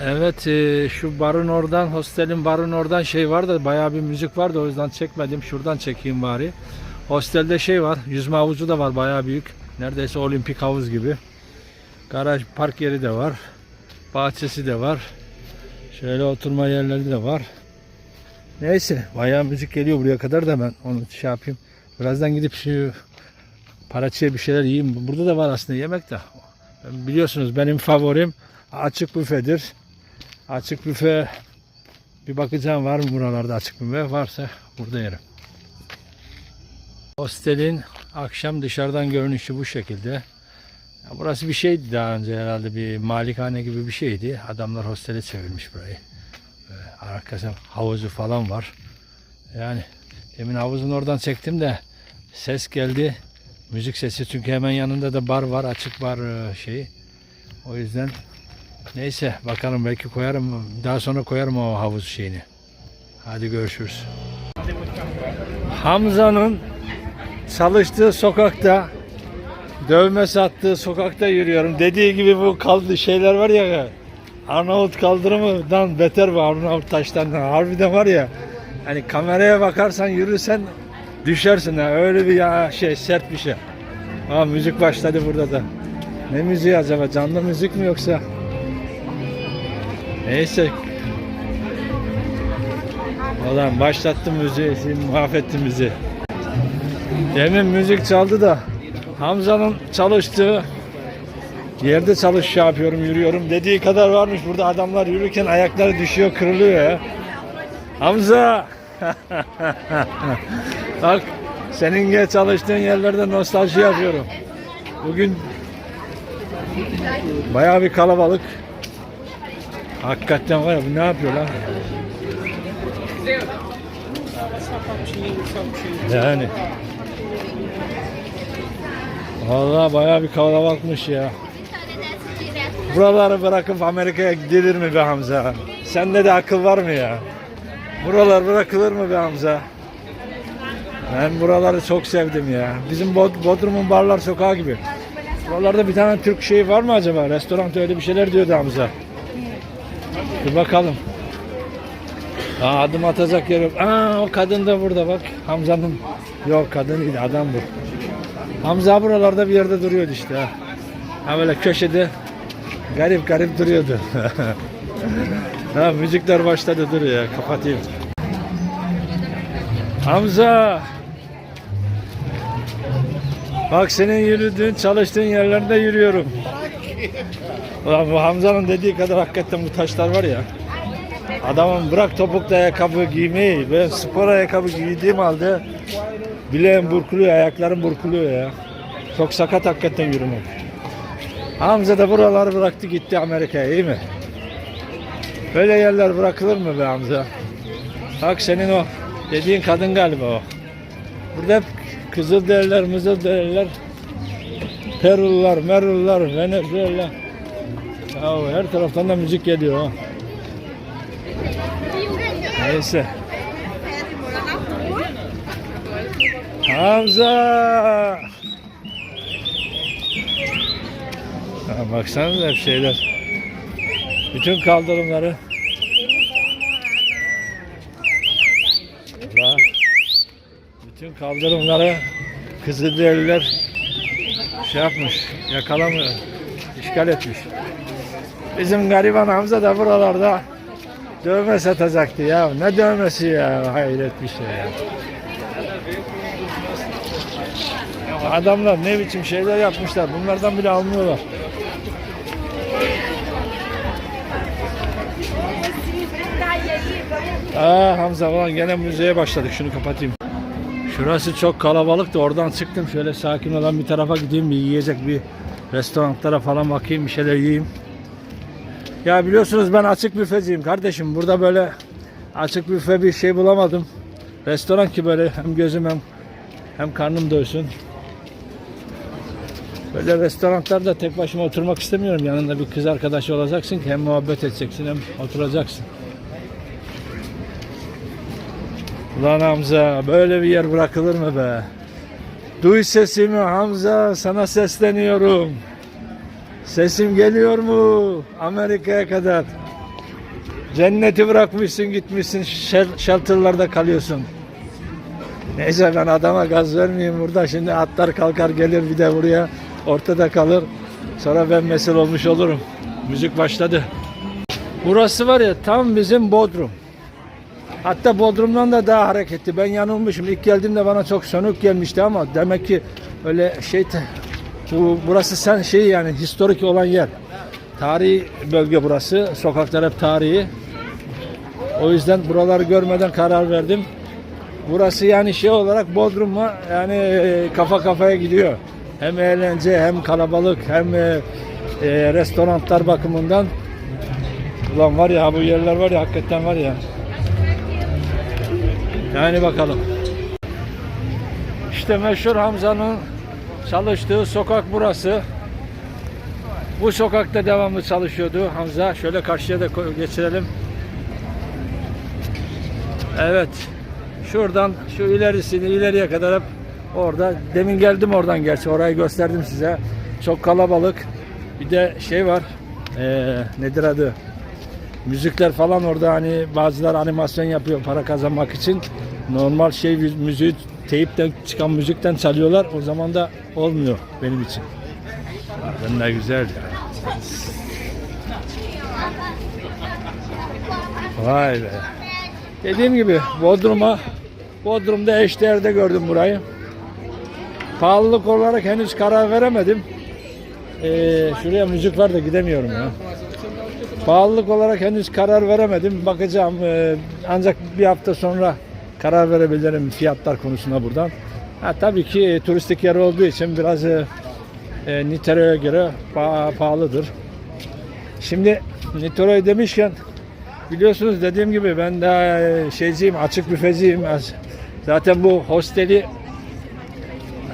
Evet e, şu barın oradan hostelin barın oradan şey var da bayağı bir müzik vardı o yüzden çekmedim. Şuradan çekeyim bari. Hostelde şey var yüzme havuzu da var bayağı büyük. Neredeyse olimpik havuz gibi. Garaj park yeri de var. Bahçesi de var. Şöyle oturma yerleri de var. Neyse bayağı müzik geliyor buraya kadar da ben onu şey yapayım. Birazdan gidip şu paraçıya bir şeyler yiyeyim. Burada da var aslında yemek de. Biliyorsunuz benim favorim açık büfedir. Açık büfe bir bakacağım var mı buralarda açık büfe varsa burada yerim. Hostelin akşam dışarıdan görünüşü bu şekilde. Burası bir şeydi daha önce herhalde bir malikane gibi bir şeydi. Adamlar hostele çevirmiş burayı. Böyle arkası havuzu falan var. Yani demin havuzun oradan çektim de ses geldi. Müzik sesi çünkü hemen yanında da bar var açık bar e, şeyi. O yüzden neyse bakalım belki koyarım daha sonra koyarım o havuz şeyini. Hadi görüşürüz. Hamza'nın çalıştığı sokakta dövme sattığı sokakta yürüyorum. Dediği gibi bu kaldı şeyler var ya Arnavut kaldırımından beter bu Arnavut taşlarından. Harbiden var ya hani kameraya bakarsan yürürsen düşersin ha. Öyle bir ya şey sert bir şey. Aa müzik başladı burada da. Ne müziği acaba? Canlı müzik mi yoksa? Neyse. Ulan başlattım müziği, mahvettim müziği. Demin müzik çaldı da Hamza'nın çalıştığı yerde çalış şey yapıyorum, yürüyorum. Dediği kadar varmış burada adamlar yürürken ayakları düşüyor, kırılıyor ya. Hamza! Bak senin çalıştığın yerlerde nostalji yapıyorum. Bugün bayağı bir kalabalık. Hakikaten var ya bu ne yapıyor lan? Yani. Vallahi bayağı bir kalabalıkmış ya. Buraları bırakıp Amerika'ya gidilir mi be Hamza? Sende de akıl var mı ya? Buralar bırakılır mı be Hamza? Ben buraları çok sevdim ya. Bizim Bod- Bodrum'un barlar sokağı gibi. Buralarda bir tane Türk şeyi var mı acaba? Restoranda öyle bir şeyler diyordu Hamza. Bir bakalım. Aa, adım atacak yer yok. Aa, o kadın da burada bak. Hamza'nın. Yok kadın değil adam bu. Hamza buralarda bir yerde duruyordu işte. Ha, ha böyle köşede garip garip duruyordu. ha, müzikler başladı dur ya kapatayım. Hamza. Bak senin yürüdüğün, çalıştığın yerlerde yürüyorum. Ulan bu Hamza'nın dediği kadar hakikaten bu taşlar var ya. Adamın bırak topuklu ayakkabı giymeyi. Ben spor ayakkabı giydiğim halde bileğim burkuluyor, ayaklarım burkuluyor ya. Çok sakat hakikaten yürümek. Hamza da buraları bıraktı gitti Amerika'ya iyi mi? Böyle yerler bırakılır mı be Hamza? Bak senin o dediğin kadın galiba o. Burada hep kızıl derler, mızıl derler. Perullar, merullar, Venezuela. Ya her taraftan da müzik geliyor. Neyse. Hamza! Ha, baksanıza hep şeyler. Bütün kaldırımları. La. Bütün kaldırımları Kızılderililer şey yapmış, yakalamıyor, işgal etmiş. Bizim gariban Hamza da buralarda dövme satacaktı ya. Ne dövmesi ya? Hayret bir şey ya. Adamlar ne biçim şeyler yapmışlar. Bunlardan bile almıyorlar. Aa Hamza ulan gene müzeye başladık. Şunu kapatayım. Şurası çok kalabalıktı. Oradan çıktım. Şöyle sakin olan bir tarafa gideyim. Bir yiyecek bir restoranlara falan bakayım. Bir şeyler yiyeyim. Ya biliyorsunuz ben açık büfeciyim kardeşim. Burada böyle açık büfe bir şey bulamadım. Restoran ki böyle hem gözüm hem hem karnım doysun. Böyle restoranlarda tek başıma oturmak istemiyorum. Yanında bir kız arkadaşı olacaksın ki hem muhabbet edeceksin hem oturacaksın. Ulan Hamza böyle bir yer bırakılır mı be? Duy sesimi Hamza sana sesleniyorum. Sesim geliyor mu Amerika'ya kadar? Cenneti bırakmışsın gitmişsin shelterlarda kalıyorsun. Neyse ben adama gaz vermeyeyim burada. Şimdi atlar kalkar gelir bir de buraya ortada kalır. Sonra ben mesele olmuş olurum. Müzik başladı. Burası var ya tam bizim Bodrum. Hatta Bodrum'dan da daha hareketli. Ben yanılmışım. İlk geldiğimde bana çok sönük gelmişti ama demek ki öyle şey bu burası sen şey yani historik olan yer. Tarihi bölge burası. Sokaklar hep tarihi. O yüzden buraları görmeden karar verdim. Burası yani şey olarak Bodrum'a yani e, kafa kafaya gidiyor. Hem eğlence hem kalabalık hem e, e, restoranlar bakımından. Ulan var ya bu yerler var ya hakikaten var ya. Yani bakalım. İşte meşhur Hamza'nın çalıştığı sokak burası. Bu sokakta devamlı çalışıyordu Hamza. Şöyle karşıya da geçirelim. Evet. Şuradan şu ilerisini ileriye kadar hep orada. Demin geldim oradan gerçi. Orayı gösterdim size. Çok kalabalık. Bir de şey var. Ee, nedir adı? Müzikler falan orada hani bazıları animasyon yapıyor para kazanmak için. Normal şey müziği teyipten çıkan müzikten çalıyorlar. O zaman da olmuyor benim için. Ben de güzel. Vay be. Dediğim gibi Bodrum'a Bodrum'da eşdeğerde gördüm burayı. Pahalılık olarak henüz karar veremedim. Ee, şuraya müzik var da gidemiyorum ya. Pahalılık olarak henüz karar veremedim. Bakacağım. Ee, ancak bir hafta sonra karar verebilirim fiyatlar konusunda buradan. Ha, tabii ki turistik yer olduğu için biraz e, e, Niteró'ya göre pa- pahalıdır. Şimdi Niteró'yu demişken biliyorsunuz dediğim gibi ben daha e, şeyciyim, açık büfeciyim. Zaten bu hosteli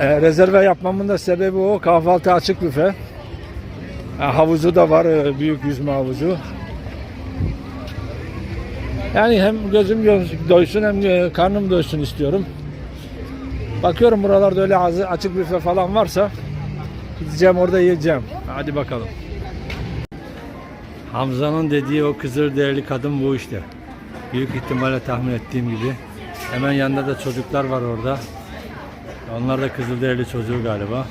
e, rezerve yapmamın da sebebi o. Kahvaltı açık büfe. Ha, havuzu da var, e, büyük yüzme havuzu. Yani hem gözüm gö- doysun hem e, karnım doysun istiyorum. Bakıyorum buralarda öyle açık büfe falan varsa gideceğim orada yiyeceğim. Hadi bakalım. Hamza'nın dediği o kızır değerli kadın bu işte. Büyük ihtimalle tahmin ettiğim gibi. Hemen yanında da çocuklar var orada. Onlar da Kızılderili çocuğu galiba.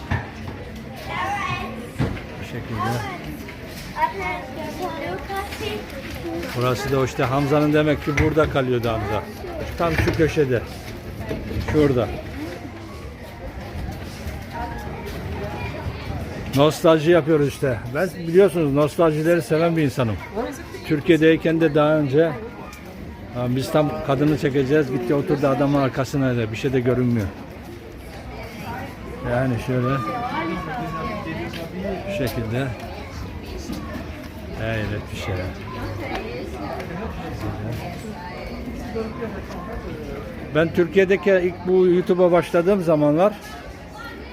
Bu şekilde. Burası da işte Hamza'nın demek ki burada kalıyordu Hamza. Tam şu köşede. Şurada. Nostalji yapıyoruz işte. Ben biliyorsunuz nostaljileri seven bir insanım. Türkiye'deyken de daha önce biz tam kadını çekeceğiz. Gitti oturdu adamın arkasına da bir şey de görünmüyor. Yani şöyle şekilde Evet bir şeyler. Ben Türkiye'deki ilk bu YouTube'a başladığım zamanlar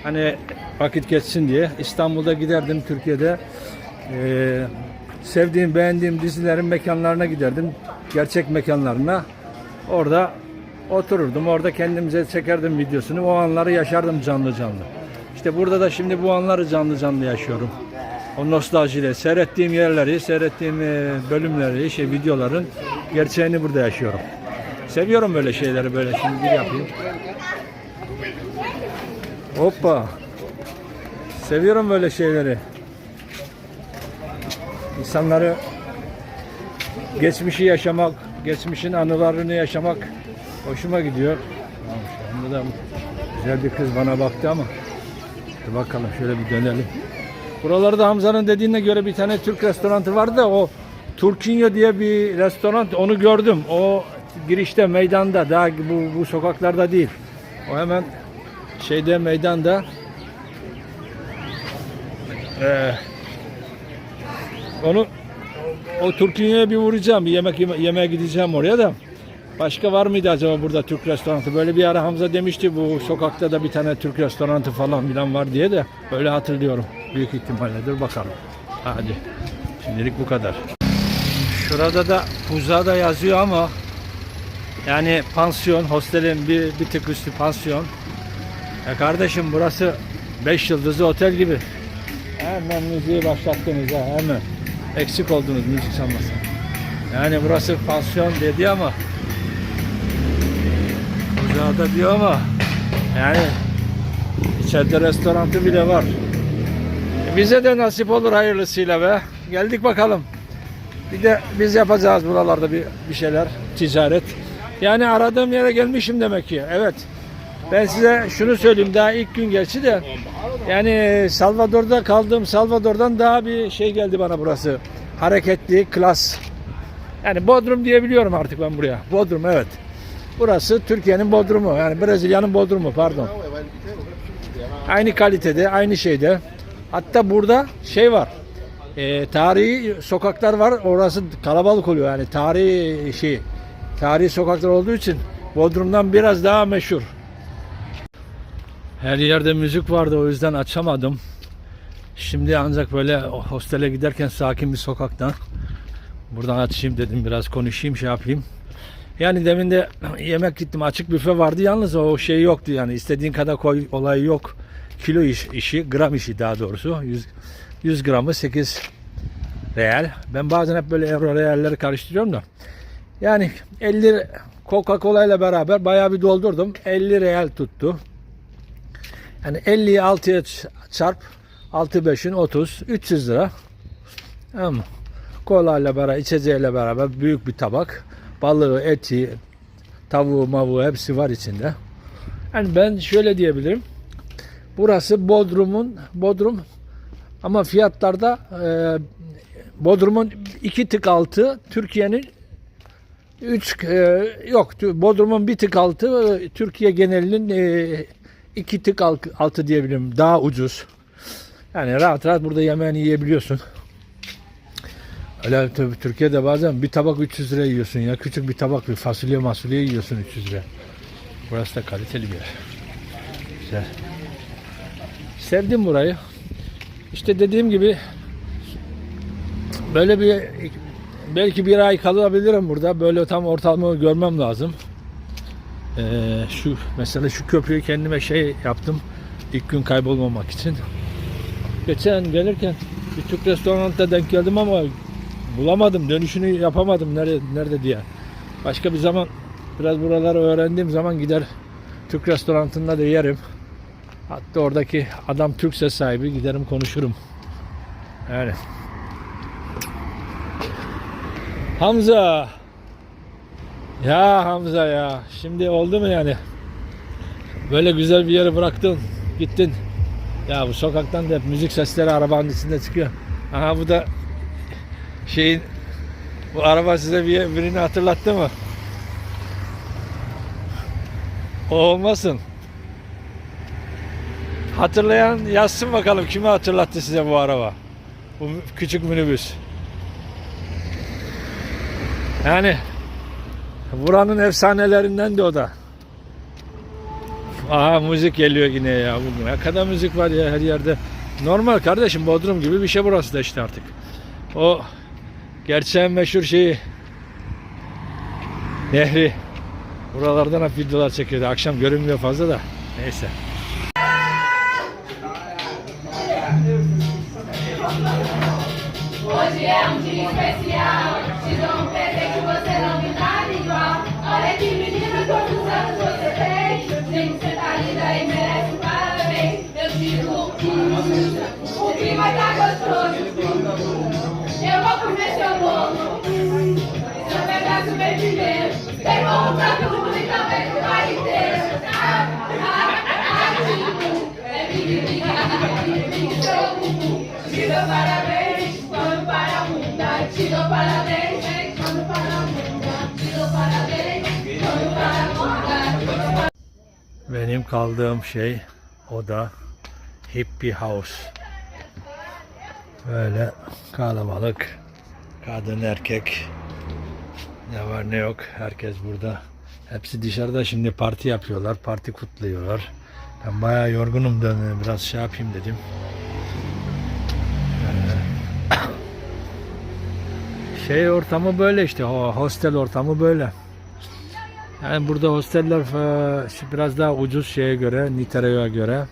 hani vakit geçsin diye İstanbul'da giderdim Türkiye'de. Ee, sevdiğim beğendiğim dizilerin mekanlarına giderdim gerçek mekanlarına. Orada otururdum orada kendimize çekerdim videosunu. O anları yaşardım canlı canlı. İşte burada da şimdi bu anları canlı canlı yaşıyorum. O nostaljiyle seyrettiğim yerleri seyrettiğim e, bölümleri şey videoların gerçeğini burada yaşıyorum seviyorum böyle şeyleri böyle şimdi bir yapayım Hoppa. Seviyorum böyle şeyleri. İnsanları geçmişi yaşamak, geçmişin anılarını yaşamak hoşuma gidiyor. Anda da güzel bir kız bana baktı ama dur bakalım şöyle bir dönelim. Buralarda Hamza'nın dediğine göre bir tane Türk restoranı vardı da o Turkinyo diye bir restoran onu gördüm. O girişte meydanda daha bu, bu sokaklarda değil. O hemen şeyde meydanda Ee, onu o Türkiye'ye bir vuracağım. Bir yemek yeme- yemeğe gideceğim oraya da. Başka var mıydı acaba burada Türk restoranı? Böyle bir ara Hamza demişti bu sokakta da bir tane Türk restoranı falan filan var diye de öyle hatırlıyorum. Büyük ihtimalle. Dur bakalım. Hadi. Şimdilik bu kadar. Şurada da Puza'da yazıyor ama yani pansiyon, hostelin bir, bir tık üstü pansiyon. Ya kardeşim burası 5 yıldızlı otel gibi. Hemen müziği başlattınız ha hemen. Eksik oldunuz müzik çalmasın. Yani burası pansiyon dedi ama Uzağda diyor ama yani içeride restorantı bile var. Bize de nasip olur hayırlısıyla be. Geldik bakalım. Bir de biz yapacağız buralarda bir, bir şeyler, ticaret. Yani aradığım yere gelmişim demek ki. Evet. Ben size şunu söyleyeyim daha ilk gün geçti de yani Salvador'da kaldığım Salvador'dan daha bir şey geldi bana burası. Hareketli, klas. Yani Bodrum diyebiliyorum artık ben buraya. Bodrum evet. Burası Türkiye'nin Bodrum'u. Yani Brezilya'nın Bodrum'u pardon. Aynı kalitede, aynı şeyde. Hatta burada şey var. E, tarihi sokaklar var. Orası kalabalık oluyor. Yani tarihi şey. Tarihi sokaklar olduğu için Bodrum'dan biraz daha meşhur. Her yerde müzik vardı o yüzden açamadım. Şimdi ancak böyle hostele giderken sakin bir sokaktan buradan açayım dedim biraz konuşayım şey yapayım. Yani demin de yemek gittim açık büfe vardı yalnız o şey yoktu yani istediğin kadar koy olayı yok. Kilo iş, işi gram işi daha doğrusu 100, 100 gramı 8 real. Ben bazen hep böyle euro realleri karıştırıyorum da. Yani 50 Coca-Cola ile beraber bayağı bir doldurdum. 50 real tuttu. Yani 50'yi 6'ya ç- çarp 6 5'in 30 300 lira. Ama kola ile beraber içeceğiyle beraber büyük bir tabak. Balığı, eti, tavuğu, mavuğu hepsi var içinde. Yani ben şöyle diyebilirim. Burası Bodrum'un Bodrum ama fiyatlarda e, Bodrum'un iki tık altı Türkiye'nin 3 yok Bodrum'un bir tık altı e, Türkiye genelinin e, iki tık al- altı diyebilirim. Daha ucuz. Yani rahat rahat burada yemeğini yiyebiliyorsun. Öyle tabii Türkiye'de bazen bir tabak 300 lira yiyorsun ya. Küçük bir tabak bir fasulye masulye yiyorsun 300 lira. Burası da kaliteli bir yer. Güzel. Sevdim burayı. İşte dediğim gibi böyle bir belki bir ay kalabilirim burada. Böyle tam ortamı görmem lazım. Ee, şu mesela şu köprüyü kendime şey yaptım. ilk gün kaybolmamak için. Geçen gelirken bir Türk restoranında denk geldim ama bulamadım. Dönüşünü yapamadım nerede, nerede diye. Başka bir zaman biraz buraları öğrendiğim zaman gider Türk restoranında da yerim. Hatta oradaki adam Türkse sahibi giderim konuşurum. Yani. Hamza. Ya Hamza ya. Şimdi oldu mu yani? Böyle güzel bir yere bıraktın. Gittin. Ya bu sokaktan da hep müzik sesleri arabanın içinde çıkıyor. Aha bu da şeyin bu araba size bir, birini hatırlattı mı? O olmasın. Hatırlayan yazsın bakalım kimi hatırlattı size bu araba. Bu küçük minibüs. Yani buranın efsanelerinden de o da. Aha müzik geliyor yine ya. Bu Ne kadar müzik var ya her yerde. Normal kardeşim Bodrum gibi bir şey burası da işte artık. O gerçeğin meşhur şeyi Nehri. Buralardan hep videolar çekiyordu. Akşam görünmüyor fazla da. Neyse. Benim kaldığım şey o da Hippie House. Böyle kalabalık. Kadın erkek. Ne var ne yok. Herkes burada. Hepsi dışarıda şimdi parti yapıyorlar. Parti kutluyorlar. Ben bayağı yorgunum da biraz şey yapayım dedim. Ee, Şey ortamı böyle işte. Hostel ortamı böyle. Yani burada hosteller e, biraz daha ucuz şeye göre, Niteró'ya göre.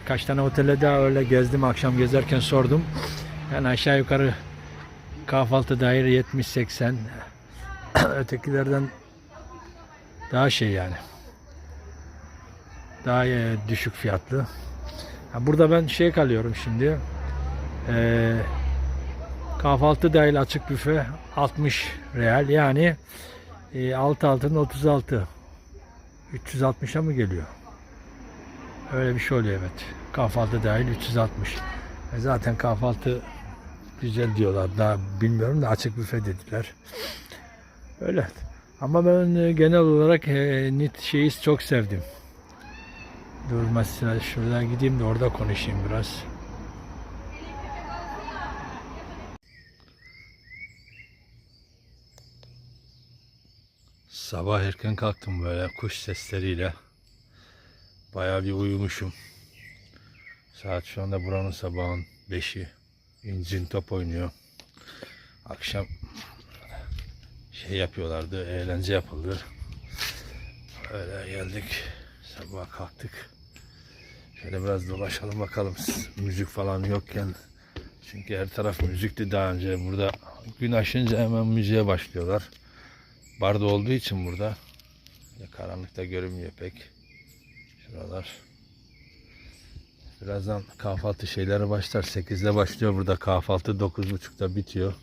Birkaç tane otele daha öyle gezdim akşam gezerken sordum. Yani aşağı yukarı kahvaltı daire 70-80. Ötekilerden daha şey yani. Daha e, düşük fiyatlı. Burada ben şey kalıyorum şimdi. Ee, kahvaltı dahil açık büfe 60 real yani e, 6 altın 36 360'a mı geliyor? Öyle bir şey oluyor evet. Kahvaltı dahil 360. E zaten kahvaltı güzel diyorlar. Daha bilmiyorum da açık büfe dediler. Öyle. Ama ben e, genel olarak e, Nit şeyi çok sevdim. Dur mesela şuradan gideyim de orada konuşayım biraz. Sabah erken kalktım böyle kuş sesleriyle. Bayağı bir uyumuşum. Saat şu anda buranın sabahın 5'i. İncin top oynuyor. Akşam şey yapıyorlardı, eğlence yapıldı. Öyle geldik. Sabah kalktık. Şöyle biraz dolaşalım bakalım. Müzik falan yokken. Çünkü her taraf müzikti daha önce. Burada gün aşınca hemen müziğe başlıyorlar. Barda olduğu için burada. Ya karanlıkta görünmüyor pek. Şuralar. Birazdan kahvaltı şeyleri başlar. 8'de başlıyor burada kahvaltı. 9.30'da bitiyor.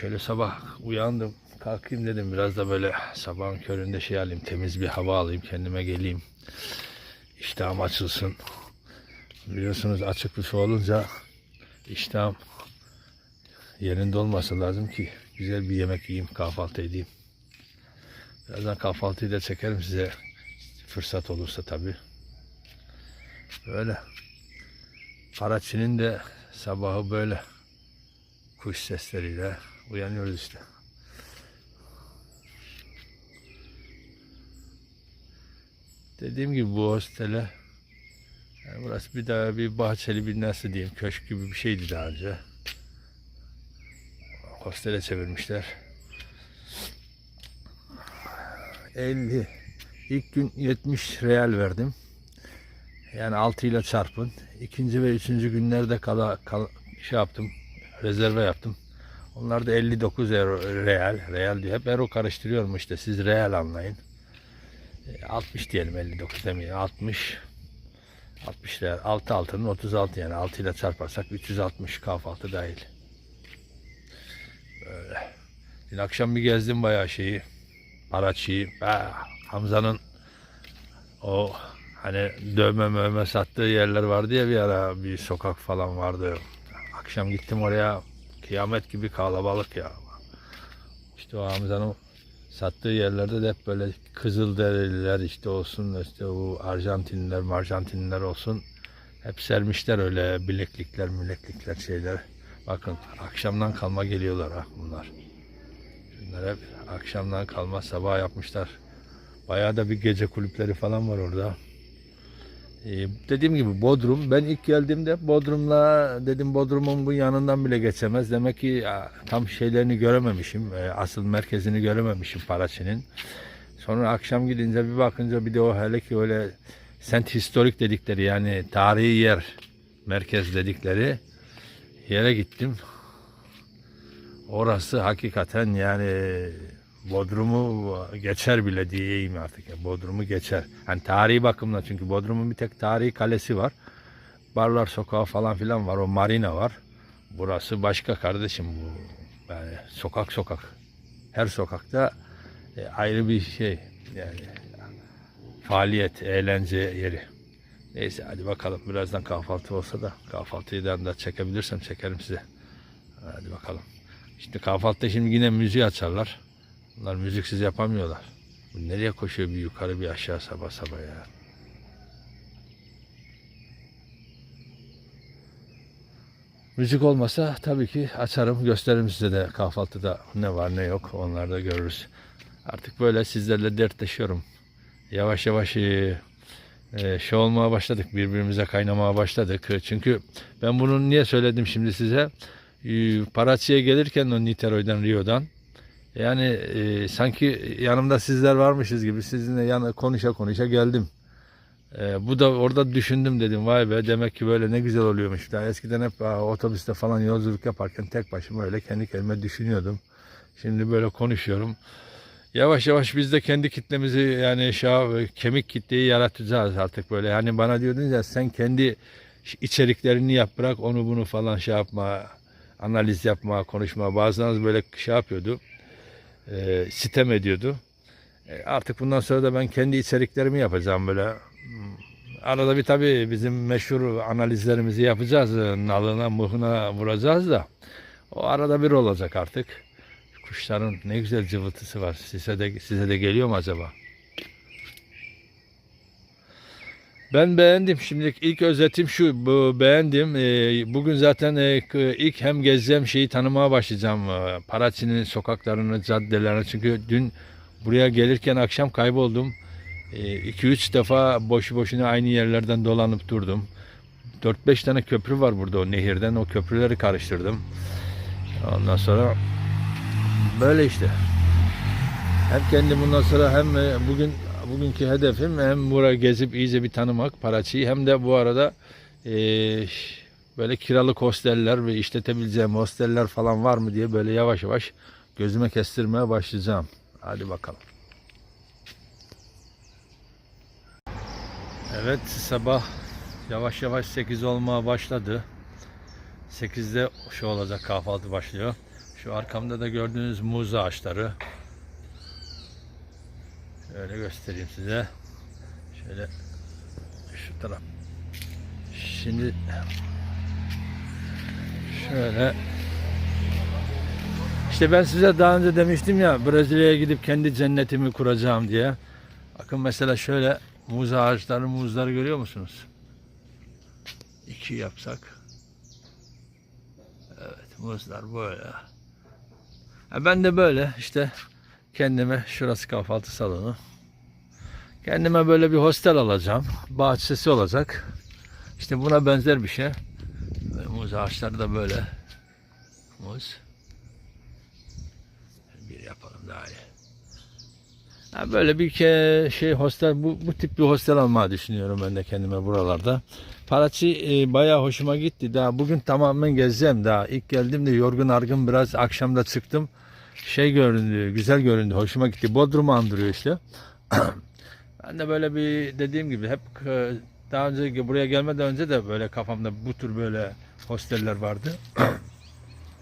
Şöyle sabah uyandım. Kalkayım dedim. Biraz da böyle sabahın köründe şey alayım. Temiz bir hava alayım. Kendime geleyim. İştahım açılsın. Biliyorsunuz açık büfe olunca iştahım yerinde olması lazım ki güzel bir yemek yiyeyim, kahvaltı edeyim. Birazdan kahvaltıyı da çekerim size fırsat olursa tabii. Böyle. Karaçi'nin de sabahı böyle kuş sesleriyle uyanıyoruz işte. Dediğim gibi bu hostele yani burası bir daha bir bahçeli bir nasıl diyeyim köşk gibi bir şeydi daha önce. Hostele çevirmişler. 50 ilk gün 70 real verdim. Yani 6 ile çarpın. İkinci ve üçüncü günlerde kala, kal, şey yaptım. Rezerve yaptım. Onlar da 59 euro real. Real diyor. Hep euro karıştırıyorum işte. Siz real anlayın. E, 60 diyelim 59 demeyelim. 60 60 real. 6 altının 36 yani. 6 ile çarparsak 360 kahvaltı dahil. Böyle. Dün akşam bir gezdim bayağı şeyi. Araç'ı. Ah, Hamza'nın o hani dövme mövme sattığı yerler vardı ya bir ara bir sokak falan vardı. Akşam gittim oraya kıyamet gibi kalabalık ya. İşte o Hamza'nın sattığı yerlerde de hep böyle Kızılderililer işte olsun işte o Arjantinliler Marjantinliler olsun hep sermişler öyle bileklikler müleklikler şeyler. Bakın akşamdan kalma geliyorlar ha bunlar. Bunlar hep akşamdan kalma sabah yapmışlar. Bayağı da bir gece kulüpleri falan var orada. Ee, dediğim gibi Bodrum. Ben ilk geldiğimde Bodrum'la dedim Bodrum'un bu yanından bile geçemez. Demek ki tam şeylerini görememişim. e, asıl merkezini görememişim Paraçi'nin. Sonra akşam gidince bir bakınca bir de o hele ki öyle sent historik dedikleri yani tarihi yer merkez dedikleri yere gittim. Orası hakikaten yani Bodrum'u geçer bile diyeyim artık. ya. Bodrum'u geçer. Hani tarihi bakımdan çünkü Bodrum'un bir tek tarihi kalesi var. Barlar sokağı falan filan var. O marina var. Burası başka kardeşim bu. Yani sokak sokak. Her sokakta e, ayrı bir şey. Yani faaliyet, eğlence yeri. Neyse hadi bakalım. Birazdan kahvaltı olsa da kahvaltıyı da çekebilirsem çekerim size. Hadi bakalım. Şimdi kahvaltıda şimdi yine müziği açarlar. Bunlar müziksiz yapamıyorlar. Bu nereye koşuyor bir yukarı bir aşağı sabah sabah ya. Müzik olmasa tabii ki açarım gösteririm size de kahvaltıda ne var ne yok onları da görürüz. Artık böyle sizlerle dertleşiyorum. Yavaş yavaş e, e, şey olmaya başladık birbirimize kaynamaya başladık. Çünkü ben bunu niye söyledim şimdi size? E, Paraçi'ye gelirken o Niterói'den Rio'dan yani e, sanki yanımda sizler varmışız gibi sizinle yana konuşa konuşa geldim. Ee, bu da orada düşündüm dedim vay be demek ki böyle ne güzel oluyormuş. Daha eskiden hep aa, otobüste falan yolculuk yaparken tek başıma öyle kendi kendime düşünüyordum. Şimdi böyle konuşuyorum. Yavaş yavaş biz de kendi kitlemizi yani şa, kemik kitleyi yaratacağız artık böyle. Hani bana diyordun ya sen kendi içeriklerini yap bırak onu bunu falan şey yapma analiz yapma konuşma bazılarınız böyle şey yapıyordu e, sitem ediyordu. E, artık bundan sonra da ben kendi içeriklerimi yapacağım böyle. Arada bir tabii bizim meşhur analizlerimizi yapacağız. Nalına muhuna vuracağız da. O arada bir olacak artık. Kuşların ne güzel cıvıltısı var. Size de size de geliyor mu acaba? Ben beğendim. Şimdilik ilk özetim şu. Beğendim. Ee, bugün zaten e, ilk hem gezeceğim şeyi tanımaya başlayacağım. Ee, Paraçi'nin sokaklarını, caddelerini. Çünkü dün buraya gelirken akşam kayboldum. 2-3 defa boşu boşuna aynı yerlerden dolanıp durdum. 4-5 tane köprü var burada o nehirden. O köprüleri karıştırdım. Ondan sonra böyle işte. Hem kendim bundan sonra hem e, bugün bugünkü hedefim hem buraya gezip iyice bir tanımak Paraçi'yi hem de bu arada e, böyle kiralık hosteller ve işletebileceğim hosteller falan var mı diye böyle yavaş yavaş gözüme kestirmeye başlayacağım. Hadi bakalım. Evet sabah yavaş yavaş 8 olmaya başladı. 8'de şu olacak kahvaltı başlıyor. Şu arkamda da gördüğünüz muz ağaçları. Şöyle göstereyim size. Şöyle şu taraf. Şimdi şöyle işte ben size daha önce demiştim ya Brezilya'ya gidip kendi cennetimi kuracağım diye. Bakın mesela şöyle muz ağaçları, muzları görüyor musunuz? İki yapsak. Evet, muzlar böyle. Ben de böyle işte kendime şurası kahvaltı salonu. Kendime böyle bir hostel alacağım. Bahçesi olacak. İşte buna benzer bir şey. Böyle muz ağaçları da böyle. Muz. Bir yapalım daha iyi. Ha, böyle bir ke şey hostel bu, bu tip bir hostel almayı düşünüyorum ben de kendime buralarda. Paraçi e, bayağı hoşuma gitti. Daha bugün tamamen gezeceğim daha. İlk geldiğimde yorgun argın biraz akşamda çıktım. Şey göründü, güzel göründü, hoşuma gitti. Bodrum'u andırıyor işte. ben de böyle bir dediğim gibi hep e, daha önce buraya gelmeden önce de böyle kafamda bu tür böyle hosteller vardı.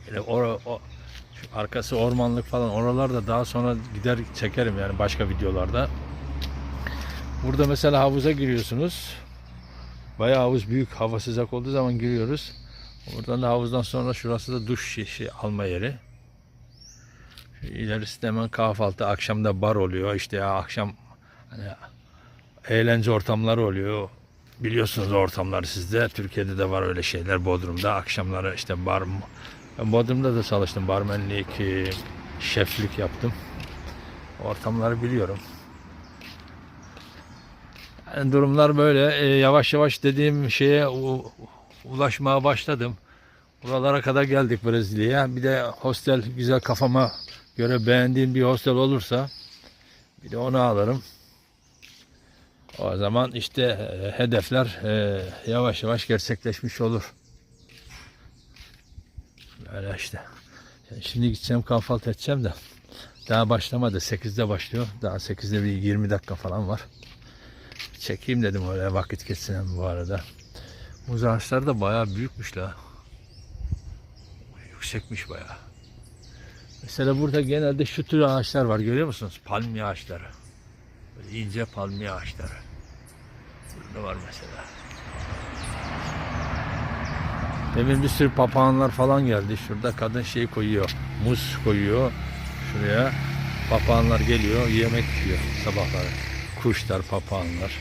Böyle o, o arkası ormanlık falan oralarda daha sonra gider çekerim yani başka videolarda. Burada mesela havuza giriyorsunuz. Bayağı havuz büyük. Hava sıcak olduğu zaman giriyoruz. Oradan da havuzdan sonra şurası da duş şişi alma yeri. İlerisi de hemen kahvaltı. Akşamda bar oluyor. İşte ya akşam hani eğlence ortamları oluyor. Biliyorsunuz ortamları sizde. Türkiye'de de var öyle şeyler. Bodrum'da akşamları işte bar Bodrum'da da çalıştım. Barmenlik, e, şeflik yaptım. Ortamları biliyorum. Yani durumlar böyle. E, yavaş yavaş dediğim şeye u- ulaşmaya başladım. Buralara kadar geldik Brezilya'ya. Bir de hostel güzel kafama göre beğendiğim bir hostel olursa bir de onu alırım. O zaman işte e, hedefler e, yavaş yavaş gerçekleşmiş olur. Öyle işte. Şimdi gideceğim kahvaltı edeceğim de. Daha başlamadı. 8'de başlıyor. Daha 8'de bir 20 dakika falan var. Çekeyim dedim öyle vakit geçsin bu arada. Muz ağaçları da bayağı büyükmüş la. Yüksekmiş bayağı. Mesela burada genelde şu tür ağaçlar var görüyor musunuz? Palmiye ağaçları. Böyle ince palmiye ağaçları. Burada var mesela. Demin bir sürü papağanlar falan geldi. Şurada kadın şey koyuyor. Muz koyuyor. Şuraya papağanlar geliyor. Yemek yiyor sabahları. Kuşlar, papağanlar.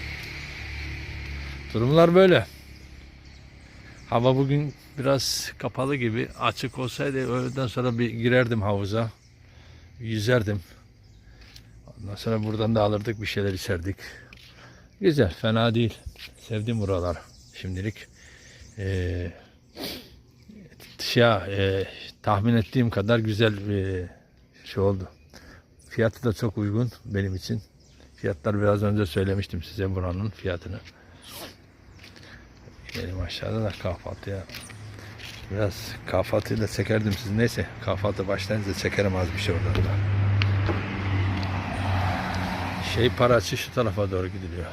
Durumlar böyle. Hava bugün biraz kapalı gibi. Açık olsaydı öğleden sonra bir girerdim havuza. Yüzerdim. Ondan sonra buradan da alırdık bir şeyler içerdik. Güzel, fena değil. Sevdim buralar şimdilik. Ee, şey, e, tahmin ettiğim kadar güzel bir şey oldu. Fiyatı da çok uygun benim için. Fiyatlar biraz önce söylemiştim size buranın fiyatını. Benim aşağıda da kahvaltıya biraz kahvaltıyı da çekerdim siz neyse kahvaltı başlayınca çekerim az bir şey oradan da. Şey parası şu tarafa doğru gidiliyor.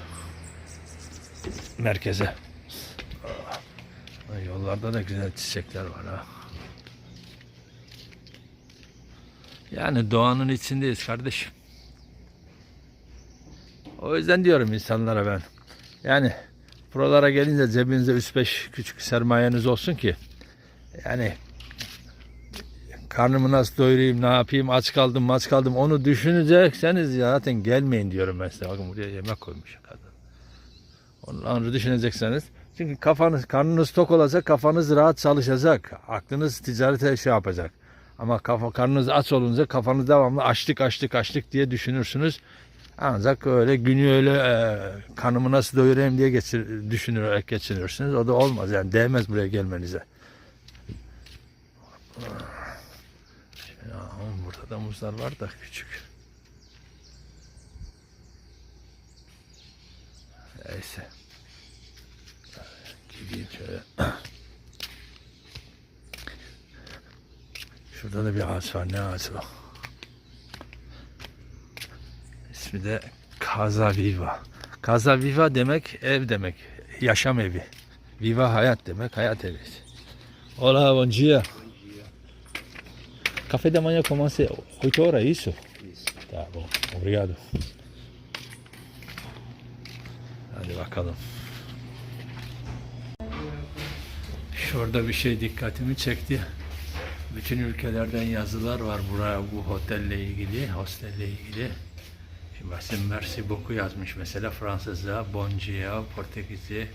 Merkeze. Yollarda da güzel çiçekler var ha. Yani doğanın içindeyiz kardeşim. O yüzden diyorum insanlara ben. Yani buralara gelince cebinizde 3-5 küçük sermayeniz olsun ki yani karnımı nasıl doyurayım, ne yapayım, aç kaldım, aç kaldım onu düşünecekseniz ya zaten gelmeyin diyorum ben size. Bakın buraya yemek koymuş kadın. Onları düşünecekseniz çünkü kafanız, karnınız tok olacak, kafanız rahat çalışacak. Aklınız ticarete şey yapacak. Ama kafa, karnınız aç olunca kafanız devamlı açlık, açlık, açlık diye düşünürsünüz. Ancak öyle günü öyle e, kanımı nasıl doyurayım diye geçir, düşünerek geçirirsiniz. O da olmaz yani değmez buraya gelmenize. Ya, burada da muzlar var da küçük. Neyse. Gideyim şöyle. Şurada da bir ağaç var. Ne ağacı o? İsmi de Casa Viva. Casa Viva demek ev demek. Yaşam evi. Viva hayat demek. Hayat evi. Hola, bom dia. Café da manhã começa 8 horas, é isso? Tá bom, obrigado. Hadi bakalım. Şurada bir şey dikkatimi çekti. Bütün ülkelerden yazılar var buraya bu otelle ilgili, hostelle ilgili. Basim merci beaucoup yazmış mesela Fransızca, bon dia, Portekizce,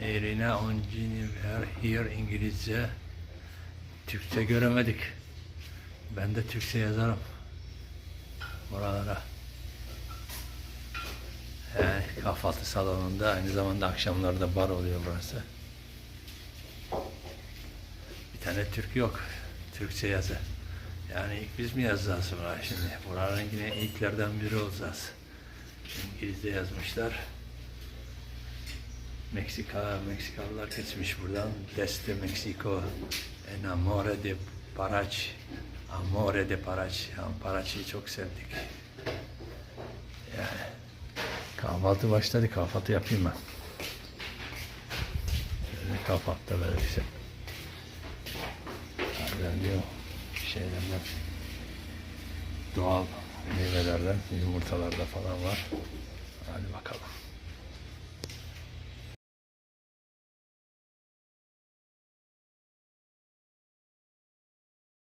Erina oncini ver here İngilizce. Türkçe göremedik. Ben de Türkçe yazarım. Buralara. Yani kahvaltı salonunda aynı zamanda akşamları da bar oluyor burası. Bir tane Türk yok. Türkçe yazı. Yani ilk biz mi yazacağız buraya şimdi? Buranın yine ilklerden biri olacağız. İngilizce yazmışlar. Meksika, Meksikalılar geçmiş buradan. Desde Mexico, enamore de Paraç, amore de Paraç. Yani Paraç'ı çok sevdik. Yani kahvaltı başladı, kahvaltı yapayım ben. Şöyle kahvaltıda böyle işte. Harbiden diyor şeylerden doğal meyvelerden, yumurtalarda falan var. Hadi bakalım.